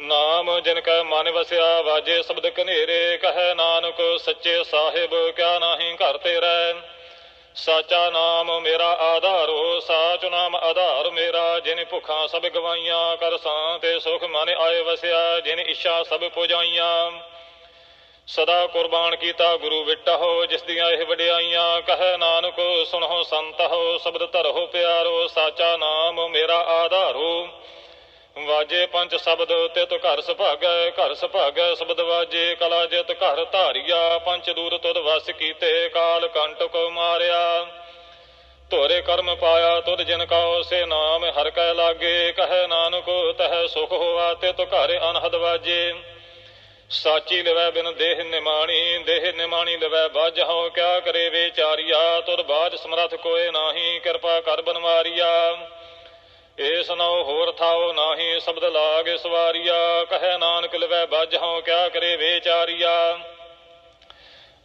ਨਾਮ ਜਿਨ ਕੈ ਮਨ ਵਸਿਆ ਵਾਜੇ ਸ਼ਬਦ ਕਨੇਰੇ ਕਹੈ ਨਾਨਕ ਸੱਚੇ ਸਾਹਿਬ ਕਿਆ ਨਾਹੀ ਘਰ ਤੇਰਾ। ਸਾਚਾ ਨਾਮ ਮੇਰਾ ਆਧਾਰੋ, ਸਾਚ ਨਾਮ ਆਧਾਰ ਮੇਰਾ, ਜਿਨ ਭੁਖਾਂ ਸਭ ਗਵਾਈਆਂ, ਕਰ ਸਾਂ ਤੇ ਸੁਖ ਮਨ ਆਏ ਵਸਿਆ, ਜਿਨ ਇੱਛਾ ਸਭ ਪੁਜਾਈਆਂ। ਸਦਾ ਕੁਰਬਾਨ ਕੀਤਾ ਗੁਰੂ ਵਿਟਹੁ, ਜਿਸ ਦੀਆਂ ਇਹ ਵਡਿਆਈਆਂ, ਕਹੈ ਨਾਨਕ ਸੁਣੋ ਸੰਤਹੁ ਸ਼ਬਦ ਧਰਹੁ ਪਿਆਰੋ, ਸਾਚਾ ਨਾਮ ਮੇਰਾ ਆਧਾਰੋ। ਵਾਜੇ ਪੰਜ ਸ਼ਬਦ ਤਿਤ ਘਰ ਸੁਭਾਗੈ ਘਰ ਸੁਭਾਗੈ ਸ਼ਬਦ ਵਾਜੇ, ਕਲਾ ਜਿਤ ਘਰ ਧਾਰਿਆ, ਪੰਜ ਦੂਰ ਤੁਧ ਵਸ ਕੀਤੇ, ਕਾਲ ਕੰਟਕ ਮਾਰਿਆ। ਧੋਰੇ ਕਰਮ ਪਾਇਆ ਤੁਧ ਜਿਨ ਕਾ ਸੇ ਨਾਮ ਹਰ ਕੈ ਲਾਗੇ, ਕਹੈ ਨਾਨਕ ਤਹ ਸੁਖ ਹੋਆ ਤਿਤ ਘਰ ਅਨਹਦ ਵਾਜੇ। ਸਾਚੀ ਲਵੈ ਬਿਨ ਦੇਹ ਨਿਮਾਣੀ ਦੇਹ ਨਿਮਾਣੀ ਲਵੈ ਬਾਝਹੁ ਕਿਆ ਕਰੇ ਵਿਚਾਰੀਆ? ਤੁਰ ਬਾਜ ਸਮਰਥ ਕੋਏ ਨਾਹੀ, ਕਿਰਪਾ ਕਰ ਬਨਵਾਰੀਆ। ਏਸ ਨਉ ਹੋਰ ਥਾਉ ਨਾਹੀ ਸ਼ਬਦ ਲਾਗ ਸਵਾਰੀਆ, ਕਹੈ ਨਾਨਕ ਲਵੈ ਬਾਝਹੁ ਕਿਆ ਕਰੇ ਵਿਚਾਰੀਆ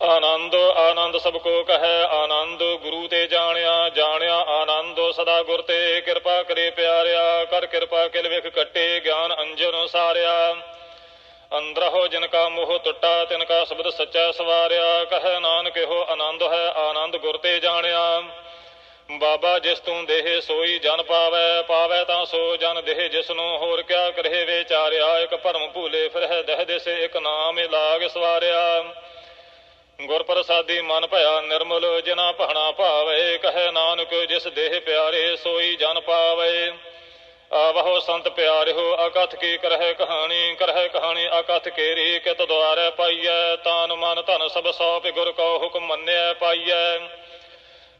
ਆਨੰਦ ਆਨੰਦ ਸਭ ਕੋ ਕਹੈ ਆਨੰਦ, ਗੁਰੂ ਤੇ ਜਾਣਿਆ ਜਾਣਿਆ ਆਨੰਦ, ਸਦਾ ਗੁਰ ਤੇ ਕਿਰਪਾ ਕਰੇ ਪਿਆਰਿਆ, ਕਰ ਕਿਰਪਾ ਕਿਲ ਵਿਖ ਕੱਟੇ ਗਿਆਨ ਅੰਜਨ ਸਾਰਿਆ। ਅੰਦਰਹੁ ਜਿਨ ਕਾ ਮੋਹ ਟੁੱਟਾ, ਤਿਨ ਕਾ ਸ਼ਬਦ ਸੱਚਾ ਸਵਾਰਿਆ, ਕਹੈ ਨਾਨਕ ਇਹੋ ਆਨੰਦ ਹੈ, ਆਨੰਦ ਗੁਰ ਤੇ ਜਾਣਿਆ। ਬਾਬਾ ਜਿਸ ਤੂੰ ਦੇਹ ਸੋਈ ਜਨ ਪਾਵੈ ਪਾਵੈ ਤਾਂ ਸੋ ਜਨ ਦੇਹ ਜਿਸ ਨੂੰ ਹੋਰ ਕਿਆ ਕਰੇ ਵਿਚਾਰਿਆ, ਇੱਕ ਭਰਮ ਭੂਲੇ ਫਿਰਹਿ ਦਹਿ ਦਿਸੇ, ਇੱਕ ਨਾਮ ਲਾਗ ਸਵਾਰਿਆ। ਗੁਰ ਪ੍ਰਸਾਦੀ ਮਨ ਭਇਆ ਨਿਰਮਲ ਜਿਨਾ ਭਣਾ ਭਾਵੇ, ਕਹੈ ਨਾਨਕ ਜਿਸ ਦੇਹ ਪਿਆਰੇ ਸੋਈ ਜਨ ਪਾਵੇ। ਆਵਹੁ ਸੰਤ ਪਿਆਰਿਓ, ਅਕਥ ਕੀ ਕਰਹਿ ਕਹਾਣੀ ਕਰਹਿ ਕਹਾਣੀ ਅਕਥ ਕੇਰੀ ਕਿਤ ਦੁਆਰੈ ਪਾਈਐ, ਤਾਨ ਮਨ ਧਨ ਸਭ ਸੌਪ ਗੁਰ ਕੋ ਹੁਕਮ ਮੰਨਿਐ ਪਾਈਐ।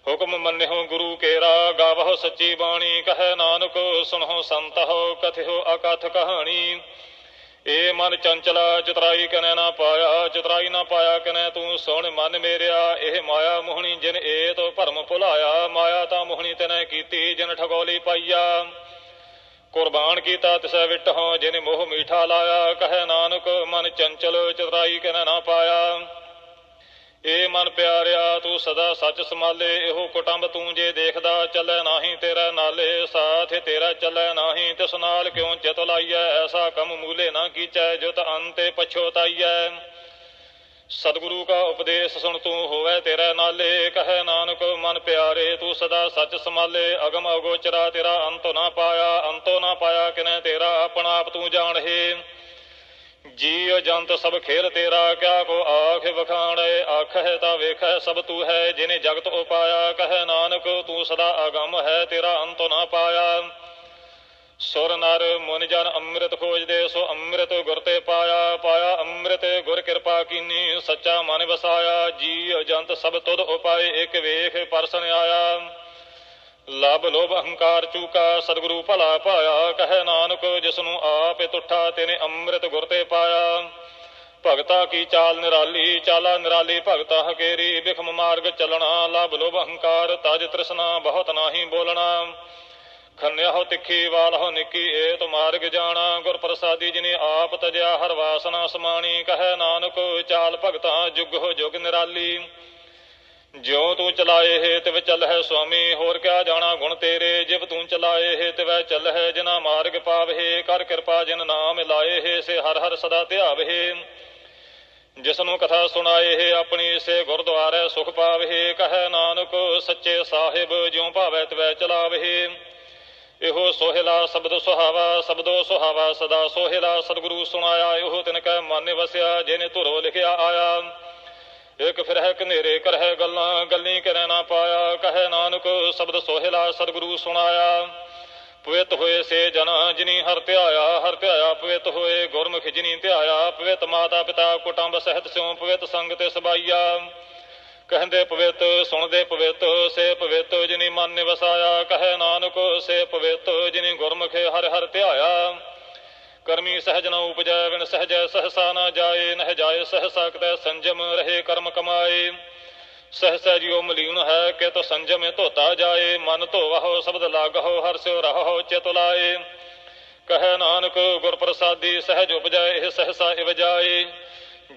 ਹੁਕਮ ਮੰਨਿਓ ਗੁਰੂ ਕੇਰਾ, ਗਾਵਹੁ ਸੱਚੀ ਬਾਣੀ, ਕਹੈ ਨਾਨਕ, ਸੁਣਹੁ ਸੰਤਹੁ ਕਥਿਓ ਅਕਥ ਕਹਾਣੀ। ਏ ਮਨ ਚੰਚਲਾ, ਚਤਰਾਈ ਕਨੈ ਨਾ ਪਾਇਆ, ਚਤਰਾਈ ਨਾ ਪਾਇਆ ਕਨੈ ਤੂੰ ਸੁਣ ਮਨ ਮੇਰਿਆ। ਇਹ ਮਾਇਆ ਮੋਹਣੀ ਜਿਨ ਏ ਤੋ ਭਰਮ ਭੁਲਾਇਆ, ਮਾਇਆ ਤਾਂ ਮੋਹਣੀ ਤਨੈ ਕੀਤੀ ਜਿਨ ਠਗੋਲੀ ਪਾਈਆ। ਕੁਰਬਾਨ ਕੀਤਾ ਤਿਸੈ ਵਿਟਹੁ, ਜਿਨ ਮੋਹ ਮੀਠਾ ਲਾਇਆ, ਕਹੈ ਨਾਨਕ, ਮਨ ਚੰਚਲ, ਚਤਰਾਈ ਕਨੈ ਨਾ ਪਾਇਆ। ਏ ਮਨ ਪਿਆਰਿਆ, ਤੂੰ ਸਦਾ ਸੱਚ ਸਮਾਲੇ ਇਹੋ ਕੁਟੰਬ ਤੂੰ ਜੇ ਦੇਖਦਾ, ਚੱਲੈ ਨਾਹੀ ਤੇਰਾ ਨਾਲੇ, ਸਾਥ ਤੇਰਾ ਚੱਲੈ ਨਾਹੀ, ਤਿਸ ਨਾਲ ਕਿਉ ਚਿਤ ਲਾਈਐ? ਐਸਾ ਕਮ ਮੂਲੇ ਨਾ ਕੀਚੈ ਜੋ ਤ ਅੰਤੇ ਪਛੋਤਾਈਐ ਸਤਿਗੁਰੂ ਕਾ ਉਪਦੇਸ਼ ਸੁਣ ਤੂੰ ਹੋਵੇ ਤੇਰਾ ਨਾਲੇ, ਕਹੈ ਨਾਨਕ, ਮਨ ਪਿਆਰੇ, ਤੂੰ ਸਦਾ ਸੱਚ ਸਮਾਲੇ ਅਗਮ ਅਗੋਚਰਾ ਤੇਰਾ ਅੰਤ ਨਾ ਪਾਇਆ, ਅੰਤੋ ਨਾ ਪਾਇਆ ਕਿਨੇ ਤੇਰਾ, ਆਪਣਾ ਆਪ ਤੂੰ ਜਾਣਹੇ ਜੀਵ ਜੰਤ ਸਭ ਖੇਲ ਤੇਰਾ, ਕਿਆ ਕੋ ਆਖ ਵਖਾਣੈ ਆਖੈ ਤਾ ਵੇਖੈ ਸਭ ਤੂੰ ਹੈ, ਜਿਨੇ ਜਗਤ ਉਪਾਇਆ, ਕਹੈ ਨਾਨਕ ਤੂੰ ਸਦਾ ਅਗੰਮ ਹੈ, ਤੇਰਾ ਅੰਤ ਨਾ ਪਾਇਆ। ਸੁਰ ਨਰ ਮੁਨ ਜਨ ਅੰਮ੍ਰਿਤ ਖੋਜਦੇ ਸੋ ਅੰਮ੍ਰਿਤ ਗੁਰ ਤੇ ਪਾਇਆ ਪਾਇਆ ਅੰਮ੍ਰਿਤ ਗੁਰ ਕਿਰਪਾ ਕੀਨੀ, ਸੱਚਾ ਮਨ ਵਸਾਇਆ ਜੀ ਜੰਤ ਸਭ ਤੁਧ ਉਪਾਏ ਇੱਕ ਵੇਖ ਪਰਸਨ ਆਇਆ। ਲਬ ਲੋਭ ਅਹੰਕਾਰ ਚੂਕਾ, ਸਤਿਗੁਰੂ ਭਲਾ ਪਾਇਆ, ਕਹੈ ਨਾਨਕ ਜਿਸ ਨੂੰ ਆਪੇ ਤੁਠਾ ਤੇਨੇ ਅੰਮ੍ਰਿਤ ਗੁਰ ਤੇ ਪਾਇਆ। ਭਗਤਾ ਕੀ ਚਾਲ ਨਿਰਾਲੀ, ਚਾਲਾ ਨਿਰਾਲੀ, ਭਗਤਾ ਹਕੇਰੀ, ਬਿਖਮ ਮਾਰਗ ਚਲਣਾ ਲਬ ਲੋਭ ਅਹੰਕਾਰ ਤਜ ਤ੍ਰਿਸ਼ਨਾ, ਬਹੁਤ ਨਾਹੀ ਬੋਲਣਾ। ਖੰਨਿਆ ਹੋ ਤਿੱਖੀ, ਵਾਲ ਹੋ ਨਿੱਕੀ ਏ ਤੁ ਮਾਰਗ ਜਾਣਾ, ਗੁਰ ਪ੍ਰਸਾਦੀ ਜਿਨੇ ਆਪ ਤਜਿਆ, ਹਰ ਵਾਸਨਾ ਸਮਾਣੀ, ਕਹੈ ਨਾਨਕ, ਚਾਲ ਭਗਤਾ ਜੁਗ ਹੋ ਜੁਗ ਨਿਰਾਲੀ। ਜਿਉ ਤੂੰ ਚਲਾਏ ਹੈ ਤਿਵ ਚੱਲ ਹੈ ਸੁਆਮੀ, ਹੋਰ ਕਿਆ ਜਾਣਾ ਗੁਣ ਤੇਰੇ? ਜਿਵ ਤੂੰ ਚਲਾਏ ਹੈ ਤਿਵ ਚੱਲ ਹੈ ਜਿਨਾ ਮਾਰਗ ਪਾਵਹਿ ਕਰ ਕਿਰਪਾ ਜਿਨ ਨਾਮ ਲਾਏ ਹੈ, ਸੇ ਹਰ ਹਰ ਸਦਾ ਧਿਆਵਹਿ ਜਿਸ ਨੂੰ ਕਥਾ ਸੁਣਾਏ ਹੈ, ਆਪਣੀ ਸੇ ਗੁਰਦੁਆਰੇ ਸੁਖ ਪਾਵਹਿ ਕਹੈ ਨਾਨਕ, ਸੱਚੇ ਸਾਹਿਬ, ਜਿਉ ਭਾਵੈ ਤਿਵ ਚਲਾਵਹਿ ਇਹੋ ਸੋਹਿਲਾ ਸ਼ਬਦ ਸੁਹਾਵਾ, ਸ਼ਬਦੋ ਸੁਹਾਵਾ ਸਦਾ ਸੋਹਿਲਾ। ਸਤਿਗੁਰੂ ਸੁਣਾਇਆ, ਇਹੋ ਤਿਨ ਕੈ ਮਨ ਵਸਿਆ, ਜਿਨੇ ਧੁਰੋ ਲਿਖਿਆ ਆਇਆ। ਇਕ ਫਿਰ ਹੈ ਕਨੇਰੇ ਕਰਹਿ ਗੱਲਾਂ, ਗੱਲੀ ਕਰੈ ਨਾ ਪਾਇਆ, ਕਹੈ ਨਾਨਕ, ਸ਼ਬਦ ਸੋਹਿਲਾ ਸਤਿਗੁਰੂ ਸੁਣਾਇਆ। ਪਵਿੱਤ ਹੋਏ ਸੇ ਜਨ, ਜਿਨੀ ਹਰ ਧਿਆਇਆ ਹਰ ਧਿਆਇਆ ਪਵਿੱਤ ਹੋਏ ਗੁਰਮੁਖ ਜਿਨੀ ਧਿਆਇਆ, ਪਵਿੱਤ ਮਾਤਾ ਪਿਤਾ ਕੁਟੰਬ ਸਹਿਤ ਸਿਉ, ਪਵਿੱਤ ਸੰਗ ਤੇ ਸਬਾਈਆ। ਕਹਿੰਦੇ ਪਵਿੱਤ, ਸੁਣਦੇ ਪਵਿੱਤ, ਸੇ ਪਵਿੱਤ ਜਿਨੀ ਮਨ ਨਿਵਸਾਇਆ, ਕਹੈ ਨਾਨਕ, ਸੇ ਪਵਿੱਤ ਜਿਨੀ ਗੁਰਮੁਖੇ ਹਰ ਹਰ ਧਿਆਇਆ। ਕਰਮੀ ਸਹਜ ਨ ਉਪਜੈ ਵਿਨ ਸਹਜੈ ਸਹਸਾ ਨ ਜਾਏ, ਨਹਿ ਜਾਏ ਸਹਸਾ ਕਤੈ ਸੰਜਮ, ਰਹੇ ਕਰਮ ਕਮਾਏ। ਸਹਸਾ ਜਿਉ ਮਲੀਨ ਹੈ ਕਿ ਤੋ ਸੰਜਮੇ, ਧੋਤਾ ਜਾਏ, ਮਨ ਧੋਵਹੁ, ਸ਼ਬਦ ਲਾਗਹੁ, ਹਰ ਸਿਉ ਚਿਤ ਲਾਏ। ਕਹੈ ਨਾਨਕ ਗੁਰ ਪ੍ਰਸਾਦੀ ਸਹਜ ਉਪਜੈ, ਇਹ ਸਹਸਾ ਇਵ ਜਾਏ।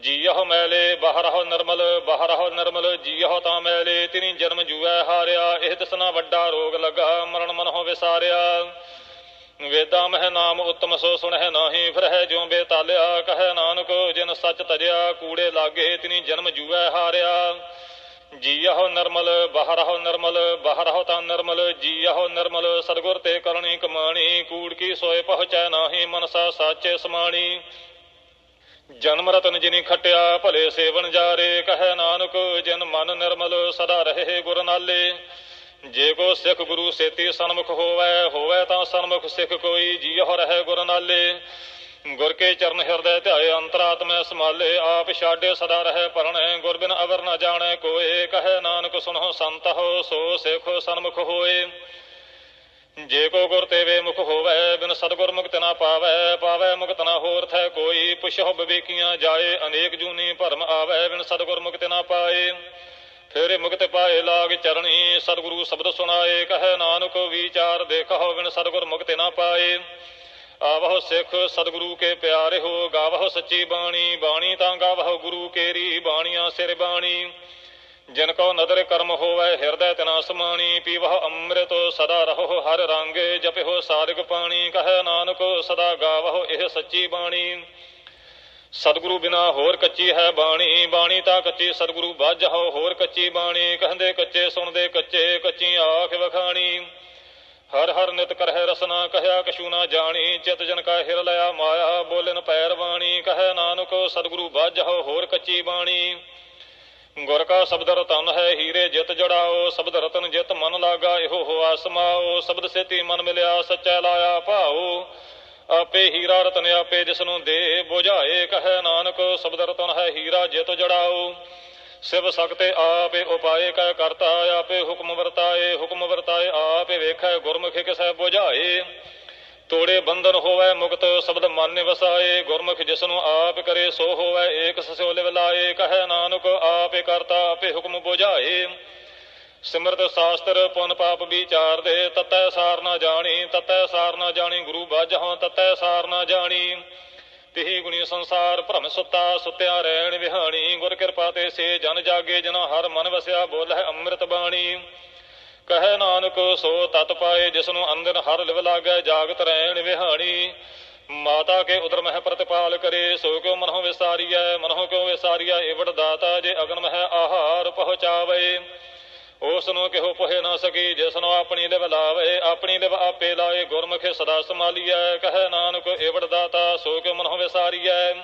ਜੀਯਹੁ ਮੈਲੇ, ਬਾਹਰਹੁ ਨਰਮਲ ਬਾਹਰਹੁ ਨਰਮਲ ਜੀਯਹੁ ਤਾਂ ਮੈਲੇ। ਤਿਨੀ ਜਨਮ ਜੂਐ ਹਾਰਿਆ, ਇਹ ਤਸਨਾ ਵੱਡਾ ਰੋਗ ਲਗਾ, ਮਰਨ ਮਨ ਹੋ ਵਿਸਾਰਿਆ। ਵੇਦਾ ਮਹਿ ਨਾਮ ਉਤਮ ਸੋ ਸੁਣਹਿ ਨਾਹੀ ਫਿਰ ਜਿਉ ਬੇਤਾਲਿਆ, ਕਹੈ ਨਾਨਕ, ਜਿਨ ਸਚ ਤਜਿਆ, ਕੂੜੇ ਲਾਗੇ ਤਿਨੀ ਜਨਮ ਜੂਐ ਹਾਰਿਆ। ਜੀਯਹੁ ਨਰਮਲ, ਬਾਹਰਹੁ ਨਰਮਲ, ਬਾਹਰਹੁ ਤਾਂ ਨਰਮਲ ਜੀਯਹੁ ਨਰਮਲ, ਸਤਗੁਰ ਤੇ ਕਰਨੀ ਕਮਾਣੀ, ਕੂੜ ਕੀ ਸੋਏ ਪਹੁੰਚੈ ਨਾਹੀ, ਮਨਸਾ ਸਾਚੇ ਸਮਾਣੀ। ਜਨਮ ਰਤਨ ਜਿਨੀ ਖਟਿਆ, ਭਲੇ ਸੇਵਨ ਜਾਰੇ, ਕਹੈ ਨਾਨਕ, ਜਿਨ ਮਨ ਨਿਰਮਲ, ਸਦਾ ਰਹੇ ਗੁਰ ਨਾਲੇ। ਜੇ ਕੋ ਸਿੱਖ ਗੁਰੂ ਸੇਤੀ ਸਨਮੁਖ ਹੋਵੈ ਹੋਵੈ ਤਾਂ ਸਨਮੁਖ ਸਿੱਖ ਕੋਈ ਜੀਉ ਰਹਿ ਗੁਰ ਨਾਲੇ। ਗੁਰ ਕੇ ਚਰਨ ਹਿਰਦੈ ਧਿਆਏ ਅੰਤਰਾਤਮੈ ਸਮਾਲੇ ਆਪ ਛਾਡੇ ਸਦਾ ਰਹਿ ਪਰਣੈ ਗੁਰ ਬਿਨ ਅਵਰ ਨ ਜਾਣੈ ਕੋਏ, ਕਹੈ ਨਾਨਕ ਸੁਣੋ ਸੰਤ ਹੋ, ਸੋ ਸਿੱਖ ਸਨਮੁਖ ਹੋਏ। ਜੇ ਕੋ ਗੁਰ ਤੇਵੇ ਮੁਖ ਹੋਵੈ, ਬਿਨ ਸਤਗੁਰ ਮੁਕਤ ਨਾ ਪਾਵੈ ਪਾਵੈ ਮੁਕਤ ਨਾ ਹੋਰ ਥੈ ਕੋਈ। ਪੁਛਹੁ ਬਵੇਕੀਆਂ ਜਾਏ, ਅਨੇਕ ਜੂਨੀ ਭਰਮ ਆਵੈ, ਬਿਨ ਸਤਗੁਰ ਮੁਕਤ ਨਾ ਪਾਏ। ਫੇਰੇ ਮੁਕਤ ਪਾਏ ਲਾਗ ਚਰਣੀ, ਸਤਿਗੁਰੂ ਸ਼ਬਦ ਸੁਣਾਏ, ਕਹੈ ਨਾਨਕ ਵਿਚਾਰ ਦੇਖੋ ਬਿਨ ਸਤਿਗੁਰ ਮੁਕਤ ਨਾ ਪਾਏ। ਆਵਹੁ ਸਿੱਖ ਸਤਿਗੁਰੂ ਕੇ ਪਿਆਰੇ ਹੋ, ਗਾਵਹੁ ਸੱਚੀ ਬਾਣੀ ਬਾਣੀ ਤਾਂ ਗਾਵਹੁ ਗੁਰੂ ਕੇਰੀ, ਬਾਣੀਆਂ ਸਿਰ ਬਾਣੀ। ਜਿਨ ਕੋ ਨਦਰ ਕਰਮ ਹੋਵੈ, ਹਿਰਦੈ ਤਨਾ ਸਮਾਣੀ, ਪੀਵਹੁ ਅੰਮ੍ਰਿਤ ਸਦਾ ਰਹੋ ਹਰ ਰੰਗ ਜਪਿਓ ਸਾਰਗ ਪਾਣੀ, ਕਹੈ ਨਾਨਕ ਸਦਾ ਗਾਵਹੁ ਇਹ ਸੱਚੀ ਬਾਣੀ। ਸਤਿਗੁਰੂ ਬਿਨਾ ਹੋਰ ਕੱਚੀ ਹੈ ਬਾਣੀ ਬਾਣੀ ਤਾਂ ਕੱਚੀ ਸਤਿਗੁਰੂ ਬਾਝਹੁ ਹੋਰ ਕੱਚੀ ਬਾਣੀ, ਕਹਿੰਦੇ ਕੱਚੇ ਸੁਣਦੇ ਕੱਚੇ ਕੱਚੀ ਆਖ ਵਖਾਣੀ। ਹਰ ਹਰ ਨਿਤ ਕਰਹਿ ਰਸਨਾ, ਕਹਿਆ ਕਛੂ ਨਾ ਜਾਣੀ, ਚਿਤ ਜਨ ਕਾ ਹਿਰ ਲਿਆ ਮਾਇਆ, ਬੋਲਨ ਪੈਰ ਬਾਣੀ ਕਹੈ ਨਾਨਕ ਸਤਿਗੁਰੂ ਬਾਝਹੁ ਹੋਰ ਕੱਚੀ ਬਾਣੀ। ਗੁਰ ਕਾ ਸ਼ਬਦ ਰਤਨ ਹੈ ਹੀਰੇ ਜਿਤ ਜੜਾਓ, ਸ਼ਬਦ ਰਤਨ ਜਿਤ ਮਨ ਲਾਗਾ, ਇਹੋ ਹੋਆ ਸਮਾਓ ਸ਼ਬਦ ਸੇਤੀ ਮਨ ਮਿਲਿਆ, ਸੱਚਾ ਲਾਇਆ ਭਾਓ। ਆਪੇ ਹੀਰਾ ਰਤਨ ਆਪੇ ਜਿਸ ਨੂੰ ਦੇ ਬੁਝਾਏ, ਕਹੈ ਨਾਨਕ, ਸਬਦ ਰਤਨ ਹੈ ਹੀਰਾ ਜਿਤ ਜੜਾਉ। ਸਿਵ ਸਕਤੇ ਆਪੇ ਉਪਾਏ, ਕਾ ਕਰਤਾ ਆਪੇ ਹੁਕਮ ਵਰਤਾਏ ਹੁਕਮ ਵਰਤਾਏ ਆਪੇ ਵੇਖੈ ਗੁਰਮੁਖ ਕਿਸੈ ਬੁਝਾਏ। ਤੋੜੇ ਬੰਧਨ ਹੋਵੇ ਮੁਕਤ, ਸ਼ਬਦ ਮਾਨੇ ਵਸਾਏ, ਗੁਰਮੁਖ ਜਿਸ ਨੂੰ ਆਪ ਕਰੇ ਸੋ ਹੋਵੇ ਏਕ ਸੋਲੇ ਵਿਲਾਏ ਕਹੈ ਨਾਨਕ, ਆਪੇ ਕਰਤਾ ਆਪੇ ਹੁਕਮ ਬੁਝਾਏ। ਸਿਮਰਤ ਸ਼ਾਸਤਰ ਪੁਨ ਪਾਪ ਵਿਚਾਰ ਦੇ, ਤਤੈ ਸਾਰ ਨਾ ਜਾਣੀ, ਤਤੈ ਸਾਰ ਨਾ ਜਾਣੀ, ਗੁਰੂ ਬਾਝਾਂ ਤਤੈ ਸਾਰ ਨਾ ਜਾਣੀ। ਤਿਹੀ ਗੁਣੀ ਸੰਸਾਰ ਭ੍ਰਮ ਸੁੱਤਾ, ਸੁੱਤਿਆ ਰਹਿਣ ਵਿਹਾਣੀ, ਗੁਰ ਕਿਰਪਾ ਤੇ ਸੇ ਜਨ ਜਾਗੇ ਜਨਾ ਹਰ ਮਨ ਵਸਿਆ ਬੋਲਹਿ ਅੰਮ੍ਰਿਤ ਬਾਣੀ। ਕਹੈ ਨਾਨਕ, ਸੋ ਤਤ ਪਾਏ ਜਿਸ ਨੂੰ ਅੰਦਰ ਹਰ ਲਿਵ ਲਾਗੈ, ਜਾਗਤ ਰਹਿਣ ਵਿਹਾਣੀ। ਮਾਤਾ ਕੇ ਉਦਰ ਮਹਿ ਪ੍ਰਤਿਪਾਲ ਕਰੇ, ਸੋ ਕਿਉ ਮਨਹੁ ਵਿਸਾਰੀਐ, ਮਨਹੁ ਕਿਉ ਵਿਸਾਰੀਐ ਏਵੜ ਦਾਤਾ ਜੇ ਅਗਨ ਮਹਿ ਆਹਾਰ ਪਹੁੰਚਾਵੇ। ਉਸ ਨੂੰ ਕਿਹੋ ਪੁਹੇ ਨਾ ਸਕੀ, ਜਿਸ ਨੂੰ ਆਪਣੀ ਲਿਵ ਲਾਵੇ, ਆਪਣੀ ਲਿਵ ਆਪੇ ਲਾਏ, ਗੁਰਮੁਖੇ ਸਦਾ ਸੰਭਾਲੀਐ, ਕਹੈ ਨਾਨਕ ਏਵੜ ਦਾਤਾ, ਸੋ ਕਿਉ ਮਨਹੁ ਵਿਸਾਰੀਐ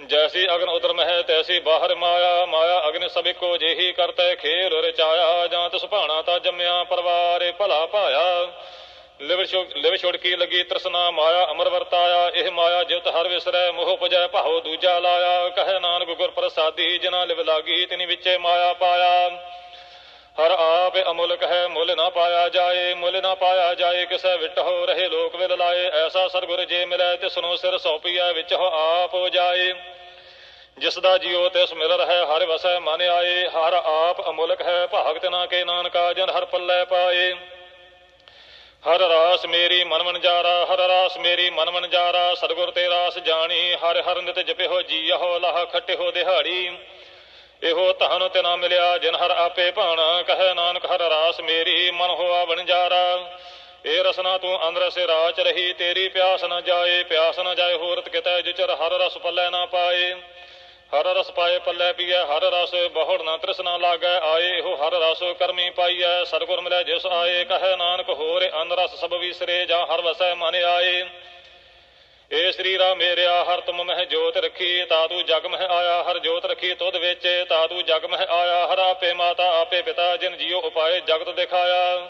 ਜੈਸੀ ਅਗਨ ਉਦਰ ਮਹਿ, ਤੈਸੀ ਬਾਹਰ ਮਾਇਆ ਮਾਇਆ ਅਗਨ ਸਭੇ ਕੋ ਜਿਹੀ ਕਰਤੈ, ਖੇਲ ਰਚਾਇਆ, ਜਾਂ ਤਿਸ ਭਾਣਾ ਤਾ ਜੰਮਿਆ ਪਰਵਾਰੇ ਭਲਾ ਭਾਇਆ। ਲਿਵ ਛੋ, ਲਿਵ ਛੁੜਕੀ ਲੱਗੀ ਤ੍ਰਿਸ਼ਨਾ, ਮਾਇਆ ਅਮਰ ਵਰਤਾਇਆ, ਇਹ ਮਾਇਆ ਜਿਤ ਹਰ ਵਿਸਰੈ, ਮੋਹ ਪੁਜੈ ਭਾਉ ਦੂਜਾ ਲਾਇਆ। ਕਹੈ ਨਾਨਕ ਗੁਰ ਪ੍ਰਸਾਦੀ ਜਿਨਾ ਲਿਵ ਲਾਗੀ, ਤਿਨੀ ਵਿੱਚੇ ਮਾਇਆ ਪਾਇਆ। ਹਰ ਆਪ ਅਮੁਲਕ ਹੈ, ਮੁੱਲ ਨਾ ਪਾਇਆ ਜਾਏ, ਮੁੱਲ ਨਾ ਪਾਇਆ ਜਾਏ, ਕਿਸੇ ਵਿਟ ਹੋ ਰਹੇ ਲੋਕ ਵਿਲ ਲਾਏ। ਐਸਾ ਸਰਗੁਰ ਜੇ ਮਿਲੈ, ਤਿਸ ਨੂੰ ਸਿਰ ਸੌਪੀਐ, ਵਿੱਚ ਹੋ ਆਪ ਜਾਏ। ਜਿਸ ਦਾ ਜੀਉ ਤਿਸ ਮਿਲ ਰਹਿ, ਹਰ ਵਸੈ ਮਨ ਆਏ। ਹਰ ਆਪ ਅਮੁਲਕ ਹੈ, ਭਾਗਤ ਨਾ ਕੇ ਨਾਨਕਾ, ਜਨ ਹਰ ਪੱਲੇ ਪਾਏ। ਹਰ ਰਾਸ ਮੇਰੀ ਮਨ ਮਨ ਜਾਰਾ ਹਰ ਰਾਸ ਮੇਰੀ ਮਨ ਮਨ ਜਾਰਾ ਸਤਗੁਰ ਤੇ ਰਾਸ ਜਾਣੀ, ਹਰ ਹਰ ਨਿਤ ਜਪਿਓ ਜੀਹੋ ਲਾਹ ਖਟਿਓ ਦਿਹਾੜੀ। ਇਹੋ ਧਨ ਤੇ ਨਾ ਮਿਲਿਆ, ਜਿਨ ਹਰ ਆਪੇ ਭਾਣਾ। ਕਹੈ ਨਾਨਕ, ਹਰ ਰਾਸ ਮੇਰੀ, ਮਨ ਹੋਆ ਵਣਜਾਰਾ ਇਹ ਰਸਨਾ ਤੂੰ ਅੰਦਰ ਸੇ ਰਾਚ ਰਹੀ, ਤੇਰੀ ਪਿਆਸ ਨਾ ਜਾਏ, ਪਿਆਸ ਨਾ ਜਾਏ ਹੋਰਤ ਕਿਤੈ ਜਿਚਰ ਹਰ ਰਸ ਪੱਲੇ ਨਾ ਪਾਏ। ਹਰ ਰਸ ਪਾਏ, ਪੱਲੇ ਪੀਐ, ਹਰ ਰਸ ਬਹੁੜ ਨਾ ਤ੍ਰਿਸ਼ਨਾ ਲਾਗੈ। ਆਏ, ਇਹੋ ਹਰ ਰਸ ਕਰਮੀ ਪਾਈਐ, ਸਤਗੁਰ ਮਿਲੈ ਜਿਸ ਆਏ। ਕਹੈ ਨਾਨਕ, ਹੋਰ ਅੰਨ ਰਸ ਸਭ ਵਿਸਰੇ, ਜਾਂ ਹਰ ਵਸੈ ਮਨ ਆਏ। ਏ ਸ੍ਰੀ ਰਾਮ ਮੇਰਿਆ, ਹਰ ਤੁਮ ਮਹਿ ਜੋਤ ਰਖੀ, ਤਾ ਤੂੰ ਜਗ ਮਹਿ ਆਇਆ, ਹਰ ਜੋਤ ਰਖੀ ਤੁਧ ਵਿੱਚ, ਤਾ ਜਗ ਮਹਿ ਆਇਆ, ਹਰ ਆਪੇ ਮਾਤਾ, ਆਪੇ ਪਿਤਾ, ਜਿਨ ਜੀਉ ਉਪਾਏ ਜਗਤ ਦਿਖਾਇਆ।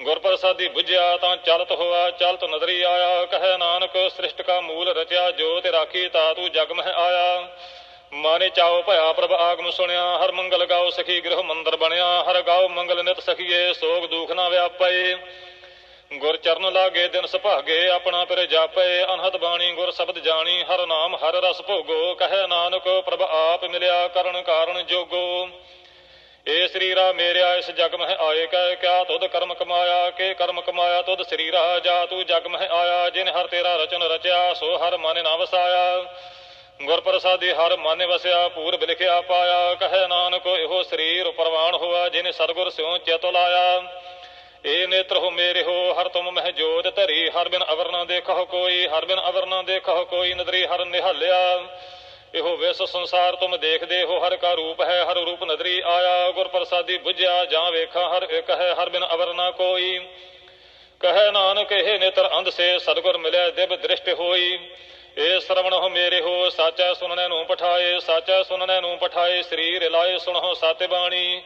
ਗੁਰ ਪ੍ਰਸਾਦੀ ਬੁਝਿਆ, ਤਾਂ ਚਲਤ ਹੋਆ, ਚਲਤ ਨਦਰੀ ਆਇਆ, ਕਹੈ ਨਾਨਕ, ਸ੍ਰਿਸ਼ਟ ਕਾ ਮੂਲ ਰਚਿਆ ਜੋਤ ਰਾਖੀ, ਤਾ ਤੂੰ ਜਗ ਮਹਿ ਆਇਆ। ਮਾਨੇ ਚਾਉ ਭਇਆ ਪ੍ਰਭ ਆਗਮ ਸੁਣਿਆ, ਹਰ ਮੰਗਲ ਗਾਉ ਸਖੀ ਗ੍ਰਹ ਮੰਦਰ ਬਣਿਆ, ਹਰ ਗਾਉ ਮੰਗਲ ਨਿਤ ਸਖੀਏ, ਸੋਗ ਦੁਖ ਨਾ ਵਿਆਪੇ ਗੁਰ ਚਰਨ ਲਾਗੇ ਦਿਨ ਸੁਭਾਗੇ, ਆਪਣਾ ਪਿਰ ਜਾਪੇ, ਅਨਹਦ ਬਾਣੀ ਗੁਰ ਸ਼ਬਦ ਜਾਣੀ, ਹਰ ਨਾਮ ਹਰ ਰਸ ਭੋਗੋ, ਕਹੈ ਨਾਨਕ, ਪ੍ਰਭ ਆਪ ਮਿਲਿਆ ਕਰਨ ਕਾਰਨ ਜੋਗੋ। ਏ ਸਰੀਰਾ ਮੇਰਿਆ, ਇਸ ਜਗ ਮਹਿ ਆਏ ਕਹਿ ਕਿਆ ਤੁਧ ਕਰਮ ਕਮਾਇਆ, ਕੇ ਕਰਮ ਕਮਾਇਆ, ਤੁਧ ਸਰੀਰਾ ਜਾ ਤੂੰ ਜਗ ਮਹਿ ਆਇਆ, ਜਿਨ ਹਰ ਤੇਰਾ ਰਚਨ ਰਚਿਆ, ਸੋ ਹਰ ਮਨ ਨਾ ਵਸਾਇਆ। ਗੁਰ ਪ੍ਰਸਾਦੀ ਹਰ ਮਨ ਵਸਿਆ ਪੂਰਬ ਲਿਖਿਆ ਪਾਇਆ, ਕਹੈ ਨਾਨਕ, ਇਹੋ ਸਰੀਰ ਪਰਵਾਨ ਹੋਆ, ਜਿਨੇ ਸਤਗੁਰ ਸਿਉ ਚਿਤ ਲਾਇਆ। ਏ ਨੇਤਰ ਹੋ ਮੇਰੇ ਹੋ, ਹਰ ਤੁਮ ਮਹਿ ਜੋਤ ਧਰੀ, ਹਰ ਬਿਨ ਅਵਰ ਨਾ ਦੇਖੋ ਕੋਈ, ਹਰ ਬਿਨ ਅਵਰ ਨਾ ਦੇਖੋ ਕੋਈ, ਨਦਰੀ ਹਰ ਨਿਹਾਲਿਆ। ਇਹੋ ਵਿਸ ਸੰਸਾਰ ਤੁਮ ਦੇਖਦੇ ਹੋ, ਹਰ ਕਾ ਰੂਪ ਹੈ, ਹਰ ਰੂਪ ਨਦਰੀ ਆਇਆ। ਗੁਰ ਪ੍ਰਸਾਦੀ ਬੁਝਿਆ, ਜਾਂ ਵੇਖਾ, ਹਰ ਇੱਕ ਹੈ, ਹਰ ਬਿਨ ਅਵਰ ਨਾ ਕੋਈ। ਕਹੈ ਨਾਨਕ, ਇਹ ਨੇਤਰ ਅੰਧ ਸੇ, ਸਤਗੁਰ ਮਿਲਿਆ ਦਿਵ ਦ੍ਰਿਸ਼ਟ ਹੋਈ। ਏ ਸ਼ਰਵਣ ਹੋ ਮੇਰੇ ਹੋ, ਸਾਚਾ ਸੁਣਨੇ ਨੂੰ ਪਠਾਏ, ਸਾਚਾ ਸੁਨਣੇ ਨੂੰ ਪਠਾਏ, ਸਰੀਰ ਲਾਏ ਸੁਣੋ ਸਤਿ ਬਾਣੀ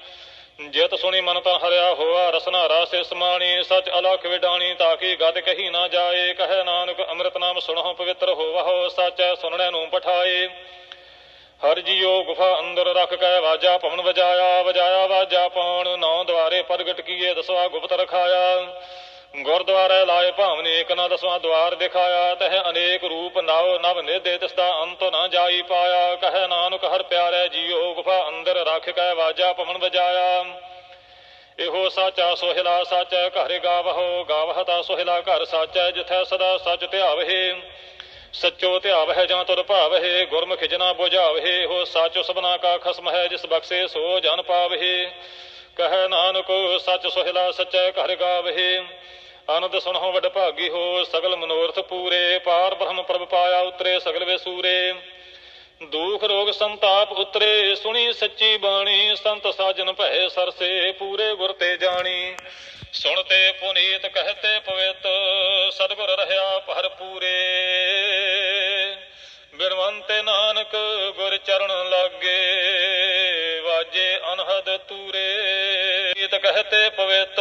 ਜਿਤ ਸੁਣੀ ਮਨ ਤਾਂ ਹਰਿਆ ਹੋਆ, ਰਸਨਾ ਰਾਸੇ ਸਮਾਣੀ ਸਚ ਅਲਖ ਵਿਡਾਣੀ, ਤਾਂ ਕਿ ਗਦ ਕਹੀ ਨਾ ਜਾਏ, ਕਹੈ ਨਾਨਕ ਅੰਮ੍ਰਿਤ ਨਾਮ ਸੁਣੋ ਪਵਿੱਤਰ ਹੋਵਹੁ, ਸਚ ਸੁਨਣੇ ਨੂੰ ਪਠਾਏ। ਹਰ ਜੀਓ ਗੁਫਾ ਅੰਦਰ ਰੱਖ ਕੇ ਵਾਜਾ ਪਵਨ ਵਜਾਇਆ ਵਜਾਇਆ ਵਾਜਾ ਪਾਉਣ ਨੌ ਦਵਾਰੇ ਪ੍ਰਗਟ ਕੀਏ, ਦਸਵਾ ਗੁਪਤ ਰਖਾਇਆ। ਗੁਰਦੁਆਰੇ ਲਾਏ ਭਾਵਨੇ, ਇਕ ਨਾ ਦਸਵਾਂ ਦਵਾਰ ਦਿਖਾਇਆ, ਤਹ ਅਨੇਕ ਰੂਪ ਨਵ ਨਵ ਨਿਦੇ ਤਿਸ ਦਾ ਅੰਤ ਨਾ ਜਾਈ ਪਾਇਆ। ਕਹੈ ਨਾਨਕ, ਹਰ ਪਿਆਰੇ ਜੀਓ, ਗੁਫਾ ਅੰਦਰ ਰੱਖ ਕੇ ਵਾਜਾ ਪਵਨ ਵਜਾਇਆ। ਇਹੋ ਸਾਚਾ ਸੋਹਿਲਾ ਸਾਚੈ, ਘਰ ਗਾਵਹੁ, ਗਾਵਹ ਤਾ ਸੋਹਿਲਾ ਘਰ ਸਾਚੈ, ਜਿਥੈ ਸਦਾ ਸਚ ਧਿਆਵਹਿ। ਸਚੋ ਧਿਆਵਹਿ ਜਾਂ ਤੁਰ ਭਾਵਹਿ, ਗੁਰਮੁਖ ਜਨਾ ਬੁਝਾਵਹਿ, ਇਹੋ ਸਾਚੋ ਸਭਨਾ ਕਾ ਖਸਮ ਹੈ, ਜਿਸ ਬਖਸ਼ੇ ਸੋ ਜਨ ਪਾਵਹਿ। ਕਹੈ ਨਾਨਕ, ਸੱਚ ਸੋਹਿਲਾ ਸਚੈ, ਘਰ ਗਾਵਹਿ। ਆਨੰਦ ਸੁਣੋ ਵਡ ਭਾਗੀ ਹੋ, ਸਗਲ ਮਨੋਰਥ ਪੂਰੇ, ਪਾਰ ਬ੍ਰਹਮ ਪ੍ਰਭ ਪਾਇਆ ਉਤਰੇ, ਸਗਲ ਵੇ ਸੂਰੇ। ਦੁਖ ਰੋਗ ਸੰਤਾਪ ਉਤਰੇ, ਸੁਣੀ ਸੱਚੀ ਬਾਣੀ, ਸੰਤ ਸਾਜਨ ਭੈ ਸਰਸੇ, ਪੂਰੇ ਗੁਰ ਤੇ ਜਾਣੀ। ਸੁਣ ਤੇ ਪੁਨੀਤ ਕਹਤੇ ਪਵਿੱਤ, ਸਤਿਗੁਰ ਰਹਾ ਭਰ ਪੂਰੇ। ਬਿਨਵੰਤ ਨਾਨਕ ਗੁਰ ਚਰਨ ਲਾਗੇ, ਵਾਜੇ ਅਨਹਦ ਤੂਰੇ। ਗੀਤ ਕਹਤੇ ਪਵਿੱਤ